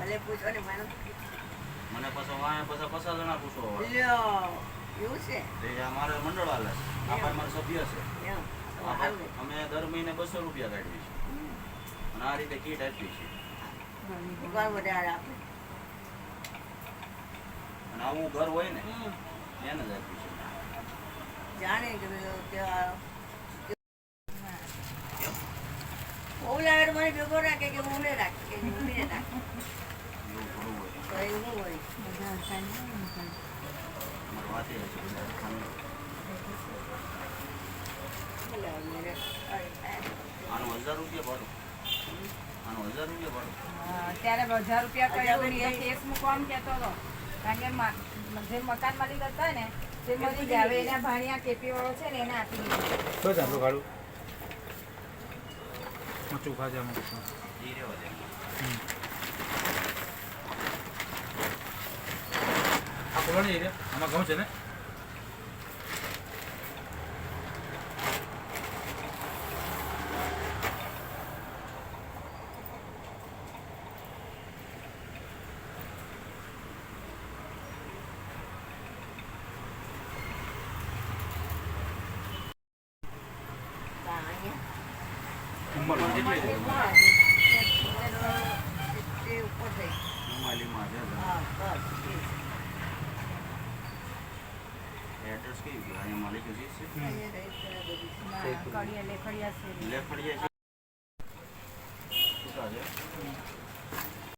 ભલે પૂછો ને મને મને પછી વાય પછી પચાસ જણા પૂછો લ્યો એવું છે? એ અમારે મારે મંડળ હાલે છે. આ મારા સભ્ય છે. અમે દર મહિને બસો રૂપિયા કાઢીએ છીએ. અને આ રીતે કીટ આપીએ છીએ. પગાર વધારે આપે અને આવું ઘર હોય ને. એને જ આપીએ છીએ. જાણે કે ઓલા મને ભેગો રાખે કે હું ને રાખે કે મને રાખે. આનું હજાર રૂપિયા કર્યો કેસ મૂકવાનું કહેતો હતો. કારણ કે જે મકાન માલિક હતા ને તે મરી ગયા હવે એના ભાણિયા કેપી વાળો છે ને એને આપી દીધું. બસ આપણું મચું ખાજા કોલોની એરિયા આમાં ઘઉં છે ને? Come અહીંયા? એડ્રેસ કયું કે અહીંયા માલિક છે છે? લેખડિયા છે. શું છે?